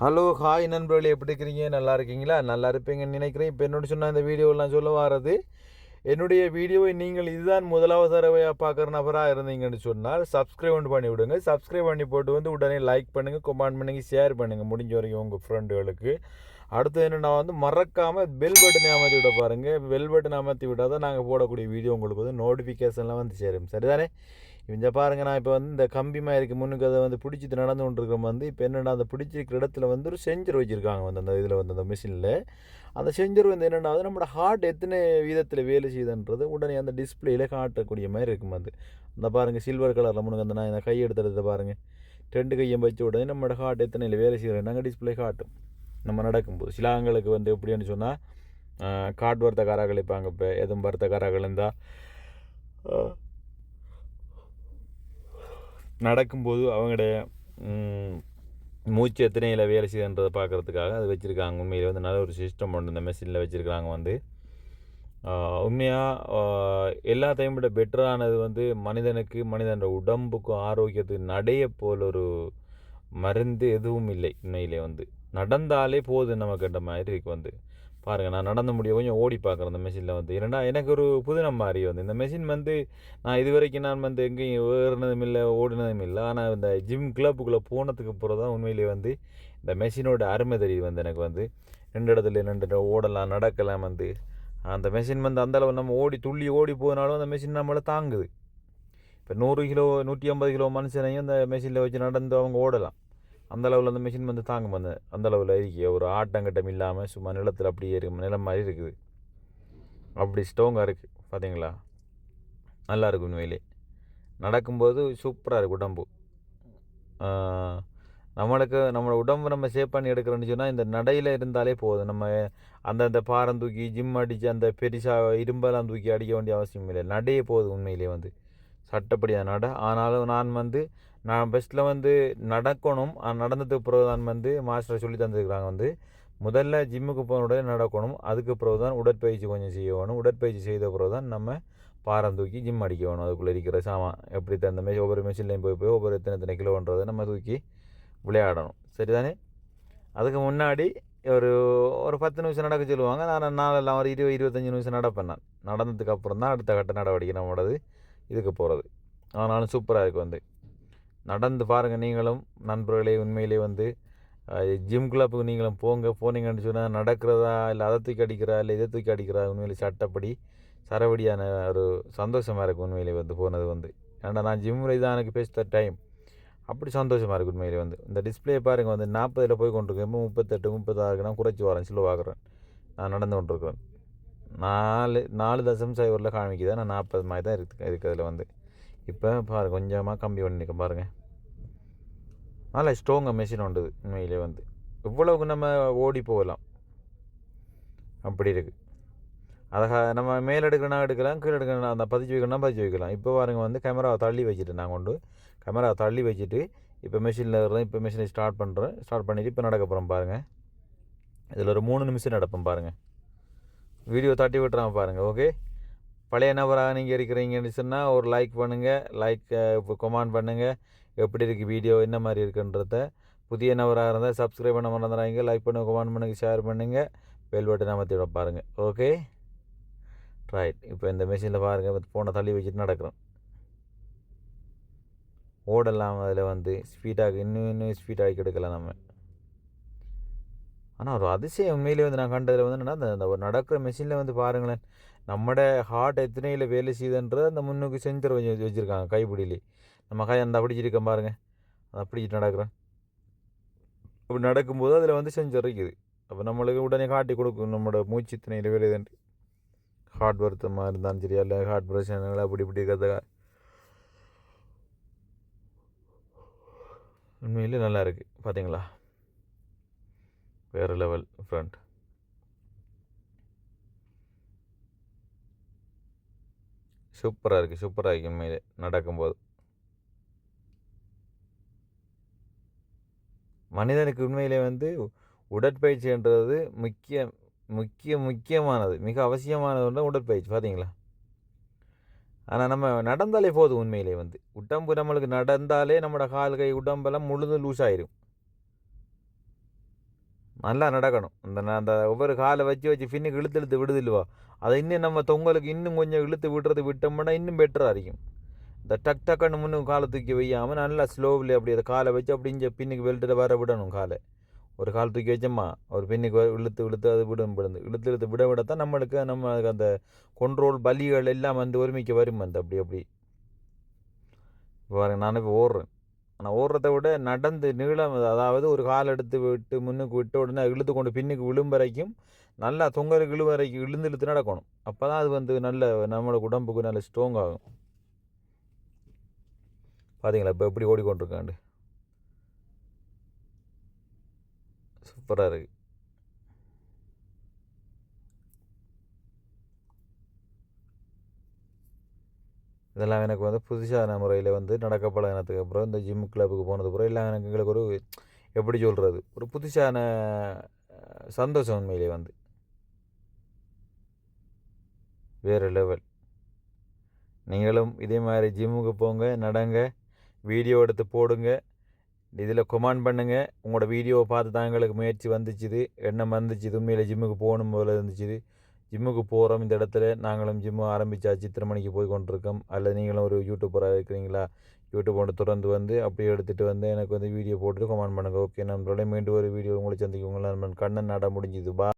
Hello hi நண்பர்களே எப்படி இருக்கிறீங்க? நல்லா இருக்கீங்களா? நல்லா இருப்பீங்கன்னு நினைக்கிறேன். இப்போ என்னோட சொன்ன இந்த வீடியோலாம் சொல்ல வர்றது என்னுடைய வீடியோவை நீங்கள் இதுதான் முதலாவது தடவையாக பார்க்குற நபராக இருந்தீங்கன்னு சொன்னால் சப்ஸ்கிரைப் பண்ணி விடுங்க. சப்ஸ்கிரைப் பண்ணி போட்டு வந்து உடனே லைக் பண்ணுங்கள் கமெண்ட் பண்ணுங்கள் ஷேர் பண்ணுங்கள் முடிஞ்ச வரைக்கும் உங்கள் ஃப்ரெண்டுகளுக்கு அடுத்து என்னென்னா வந்து மறக்காமல் பெல் பட்டனை அமர்த்தி விட பாருங்கள் பெல் பட்டனை அமர்த்தி விட்டால் தான் நாங்கள் போடக்கூடிய வீடியோ உங்களுக்கு வந்து நோட்டிஃபிகேஷன்லாம் வந்து சேரும். சரிதானே? இவங்க பாருங்க நான் இப்போ வந்து இந்த கம்பி மாதிரி முன்னுக்கு அதை வந்து பிடிச்சிட்டு நடந்து கொண்டிருக்கிற வந்து இப்போ என்னென்னா அந்த பிடிச்சிருக்கிற இடத்துல வந்து ஒரு செஞ்சர் வச்சுருக்காங்க வந்து அந்த இதில் வந்து அந்த மிஷினில் அந்த செஞ்சர் வந்து என்னென்னா வந்து நம்மளோட ஹார்ட் எத்தனை வீதத்தில் வேலை செய்யுதுன்றது உடனே அந்த டிஸ்பிளேயில் காட்டக்கூடிய மாதிரி இருக்கும் அது. இந்த பாருங்கள் சில்வர் கலரில் முன்னுக்கு அந்த நான் இந்த கை எடுத்துறத பாருங்கள் ரெண்டு கையும் வச்ச உடனே நம்மளோட ஹார்ட் எத்தனையில் வேலை செய்கிறோம் நாங்கள் டிஸ்பிளே காட்டும். நம்ம நடக்கும்போது. சிலாங்களுக்கு வந்து எப்படின்னு சொன்னால் காட் வர்த்தக்காரர்கள் இருப்பாங்க இப்போ. எதுவும் வர்த்தக்காரர்கள் இருந்தால் நடக்கும்போது அவங்களுடைய மூச்சு எத்தனையில் வேலை செய்யுதுன்றதை பார்க்குறதுக்காக அது வச்சுருக்காங்க. உண்மையில் வந்து நல்ல ஒரு சிஸ்டம் ஒன்று இந்த மெஷினில் வச்சுருக்காங்க வந்து. உண்மையாக எல்லாத்தையும் விட பெட்டரானது வந்து மனிதனுக்கு மனிதனோட உடம்புக்கும் ஆரோக்கியத்துக்கு நடைய போல் ஒரு மருந்து எதுவும் இல்லை உண்மையிலே வந்து. நடந்தாலே போதும் நமக்கிட்ட மாதிரி இருக்கு வந்து. பாருங்கள் நான் நடந்து முடிய கொஞ்சம் ஓடி பார்க்குறேன் இந்த மெஷினில் வந்து. ஏன்னா எனக்கு ஒரு புதினம் மாதிரி வந்து. இந்த மெஷின் வந்து நான் இது வரைக்கும் நான் வந்து எங்கேயும் ஏறினதும் இல்லை ஓடினதும் இல்லை. ஆனால் இந்த ஜிம் கிளப்புக்குள்ளே போனதுக்கு அப்புறம் தான் உண்மையிலேயே வந்து இந்த மெஷினோட அருமை தெரியுது வந்து எனக்கு வந்து. ரெண்டு இடத்துல ரெண்டு இடம் ஓடலாம் நடக்கலாம் வந்து. அந்த மெஷின் வந்து அந்தளவு நம்ம ஓடி துள்ளி ஓடி போனாலும் அந்த மெஷின் நம்மளை தாங்குது. இப்போ நூறு கிலோ நூற்றி ஐம்பது கிலோ மனுஷனையும் அந்த மிஷினில் வச்சு நடந்து அவங்க ஓடலாம். அந்த அளவில் அந்த மிஷின் வந்து தாங்கும் அந்த அந்த அளவில் இருக்கு ஒரு ஆட்டங்கட்டம் இல்லாமல் சும்மா நிலத்தில் அப்படியே இருக்கும் நிலம் மாதிரி இருக்குது. அப்படி ஸ்ட்ராங்காக இருக்குது பார்த்தீங்களா நல்லா உண்மையிலே. நடக்கும்போது சூப்பராக இருக்குது உடம்பு. நம்மளுக்கு நம்மளோட உடம்பு நம்ம சேவ் பண்ணி எடுக்கிறோன்னு சொன்னால் இந்த நடையில் இருந்தாலே போதும். நம்ம அந்தந்த பாரம் தூக்கி ஜிம் அடித்து அந்த பெருசாக இரும்பெல்லாம் தூக்கி அடிக்க வேண்டிய அவசியம் இல்லை. நடையே போதும் உண்மையிலே வந்து. சட்டப்படியாக நட ஆனாலும் நான் வந்து நான் பெஸ்ட்டில் வந்து நடக்கணும். நடந்ததுக்கு பிறகு தான் வந்து மாஸ்டர் சொல்லி தந்துருக்குறாங்க வந்து முதல்ல ஜிம்முக்கு போன உடனே நடக்கணும். அதுக்கு பிறகு தான் உடற்பயிற்சி கொஞ்சம் செய்ய வேணும். உடற்பயிற்சி செய்த பிறகு தான் நம்ம பாரம் தூக்கி ஜிம் அடிக்க வேணும். அதுக்குள்ளே இருக்கிற சாமான். எப்படி தகுந்த மாதிரி ஒவ்வொரு மெஷின்லேயும் போய் போய் ஒவ்வொரு எத்தனை எத்தனை கிலோன்றதை நம்ம தூக்கி விளையாடணும். சரிதானே? அதுக்கு முன்னாடி ஒரு ஒரு பத்து நிமிஷம் நடக்க சொல்லுவாங்க. நான் நாளெல்லாம் ஒரு இருபது இருபத்தஞ்சி நிமிஷம் நடப்பேன் நான். நடந்ததுக்கு அப்புறம் தான் அடுத்த கட்ட நடவடிக்கை நம்மளது இதுக்கு போகிறது ஆனாலும் சூப்பராக இருக்குது வந்து நடந்து பாருங்கள் நீங்களும் நண்பர்களே உண்மையிலே வந்து ஜிம் கிளப்புக்கு நீங்களும் போங்க. போனீங்கன்னு சொன்னால் நடக்கிறதா இல்லை அதை தூக்கி அடிக்கிறா இல்லை இதை தூக்கி அடிக்கிறா உண்மையிலே சட்டப்படி சரவடியான ஒரு சந்தோஷமாக இருக்குது உண்மையிலே வந்து போனது வந்து. ஏன்னா நான் ஜிம்மில் தான் எனக்கு பேசுகிற டைம் அப்படி சந்தோஷமாக இருக்குது உண்மையிலே வந்து. இந்த டிஸ்பிளே பாருங்கள் வந்து நாற்பதில் போய் கொண்டிருக்கேன். இப்போ முப்பத்தெட்டு முப்பத்தாறுக்கு நான் குறைச்சி வரேன் ஸ்லோ நான் நடந்து கொண்டிருக்கிறேன். நாலு நாலு தசம் சைவரில் காமிக்குது. நான் நாற்பது மாதிரி தான் இருக்கு இருக்குது அதில் வந்து. இப்போ பாரு கொஞ்சமாக கம்பி பண்ணி பாருங்கள் நல்லா ஸ்ட்ராங்காக மெஷின் உண்டு உண்மையிலே வந்து. இவ்வளவுக்கு நம்ம ஓடி போகலாம். அப்படி இருக்குது அதை நம்ம மேல் எடுக்கணும் எடுக்கலாம் கீழே எடுக்கணும் அந்த பதிச்சு வைக்கணும்னா பதிச்சு வைக்கலாம். இப்போ பாருங்கள் வந்து கேமராவை தள்ளி வச்சுட்டு நான் கொண்டு கேமராவை தள்ளி வச்சுட்டு இப்போ மிஷினில் இருக்கிறேன் இப்போ மிஷினை ஸ்டார்ட் பண்ணுறேன் ஸ்டார்ட் பண்ணிவிட்டு இப்போ நடக்க போகிறோம் பாருங்கள் இதில் ஒரு மூணு நிமிஷம் நடப்போம் பாருங்கள் வீடியோ தட்டி விட்டுறான் பாருங்கள் ஓகே பழைய நபராக நீங்கள் இருக்கிறீங்கன்னு சொன்னால் ஒரு லைக் பண்ணுங்கள் லைக் இப்போ கமெண்ட் பண்ணுங்கள் எப்படி இருக்குது வீடியோ என்ன மாதிரி இருக்குன்றத. புதிய நபராக இருந்தால் சப்ஸ்கிரைப் பண்ண மறந்துடாங்க லைக் பண்ணுங்கள் கமெண்ட் பண்ணுங்கள் ஷேர் பண்ணுங்கள் பெல் பட்டன் அமர்த்தி விட பாருங்கள் ஓகே ரைட் இப்போ இந்த மிஷினில் பாருங்கள் ஃபோனை தள்ளி வச்சுட்டு நடக்கிறோம். ஓடலாம் அதில் வந்து ஸ்பீடாக இன்னும் இன்னும் ஸ்பீடாகி எடுக்கலாம் நம்ம. ஆனால் ஒரு அதிசயம் உண்மையிலே வந்து நான் கண்டதில் வந்து என்னென்னா அந்த ஒரு நடக்கிற மிஷினில் வந்து பாருங்களேன் நம்மட ஹார்ட் எத்தனையில் வேலை செய்யுதுன்றது அந்த முன்னுக்கு செஞ்சர் வச்சு வச்சுருக்காங்க கைப்பிடியிலே. நம்ம கை அந்த பிடிச்சிருக்கேன் பாருங்கள் அதை பிடிச்சிட்டு நடக்கிறேன். அப்படி நடக்கும்போது அதில் வந்து செஞ்சர் இருக்குது. அப்போ நம்மளுக்கு உடனே காட்டி கொடுக்கும் நம்மளோட மூச்சு திணையில் வேலைதுன்ட்டு ஹார்ட் வருத்தமாக இருந்தாலும் சரி இல்லை ஹார்ட் பிரச்சனைகள் அப்படி இப்படி இருக்கிறதுக்காக உண்மையிலே நல்லா இருக்குது பார்த்தீங்களா வேறு லெவல் ஃப்ரண்ட் சூப்பராக இருக்குது சூப்பராக இருக்குது உண்மையிலே நடக்கும்போது. மனிதனுக்கு உண்மையிலே வந்து உடற்பயிற்சின்றது முக்கிய முக்கிய முக்கியமானது மிக அவசியமானது ஒன்று உடற்பயிற்சி பார்த்தீங்களா ஆனால் நம்ம நடந்தாலே போதும் உண்மையிலே வந்து. உடம்பு நம்மளுக்கு நடந்தாலே நம்மளோட கால் கை உடம்பெல்லாம் முழுதும் லூஸ் ஆயிரும். நல்லா நடக்கணும். அந்த அந்த ஒவ்வொரு காலை வச்சு வச்சு பின்னுக்கு இழுத்து இழுத்து விடுதில்லுவா அதை இன்னும் நம்ம தொங்கலுக்கு இன்னும் கொஞ்சம் இழுத்து விடுறது விட்டோம்னா இன்னும் பெட்டராக இருக்கும். இந்த டக் டக்குன்னு முன்னும் காலை தூக்கி வையாமல் நல்லா ஸ்லோவில் அப்படி அதை காலை வச்சு அப்படி இங்கே பின்னுக்கு வெல்ட்டில் வர விடணும் காலை. ஒரு கால் தூக்கி வச்சோம்மா ஒரு பின்னுக்கு வ- இழுத்து இழுத்து அது விடும் விடுந்து இழுத்து இழுத்து விட விடத்தான் நம்மளுக்கு நம்ம அந்த கொண்ட்ரோல் பலிகள் எல்லாம் வந்து ஒருமிக்க வரும் அந்த அப்படி அப்படி. இப்போ நான் இப்போ ஓடுறேன். ஆனால் ஓடுறத விட நடந்து நீளம் அதாவது ஒரு கால் எடுத்து விட்டு முன்னுக்கு விட்ட உடனே இழுத்து கொண்டு பின்னுக்கு விழும் வரைக்கும் நல்லா தொங்கலுக்கு இழு வரைக்கும் இழுந்து இழுத்து நடக்கணும். அப்போ தான் அது வந்து நல்ல நம்மளோட உடம்புக்கு நல்ல ஸ்ட்ராங் ஆகும். பார்த்தீங்களா இப்போ எப்படி ஓடிக்கொண்டிருக்காண்டு? சூப்பராக இருக்குது இதெல்லாம் எனக்கு வந்து புதுசான முறையில் வந்து நடக்க பழகினதுக்கு அப்புறம் இந்த ஜிம் கிளப்புக்கு போனது அப்புறம் எல்லாம் எனக்கு எங்களுக்கு ஒரு எப்படி சொல்கிறது ஒரு புதுசான சந்தோஷம் உண்மையிலே வந்து. வேறு லெவல் நீங்களும் இதே மாதிரி ஜிம்முக்கு போங்க நடங்க வீடியோ எடுத்து போடுங்க இதில் கொமாண்ட் பண்ணுங்கள் உங்களோட வீடியோவை பார்த்து தான் எங்களுக்கு முயற்சி வந்துச்சுது எண்ணம் வந்துச்சு உண்மையில் ஜிம்முக்கு போகணும் போல இருந்துச்சுது. ஜிம்முக்கு போகிறோம் இந்த இடத்துல. நாங்களும் ஜிம்மு ஆரம்பித்தாச்சு இத்தனை மணிக்கு போய் கொண்டிருக்கோம். அல்லது நீங்களும் ஒரு யூடியூப்பராக இருக்கிறீங்களா? யூடியூப் ஒன்று திறந்து வந்து அப்படியே எடுத்துகிட்டு வந்து எனக்கு வந்து வீடியோ போட்டுட்டு கமெண்ட் பண்ணுங்கள் ஓகே நம்மளோட மீண்டும் ஒரு வீடியோ உங்களை சந்திக்கும் உங்களை நண்பன் கண்ணன் நட முடிஞ்சுது. பா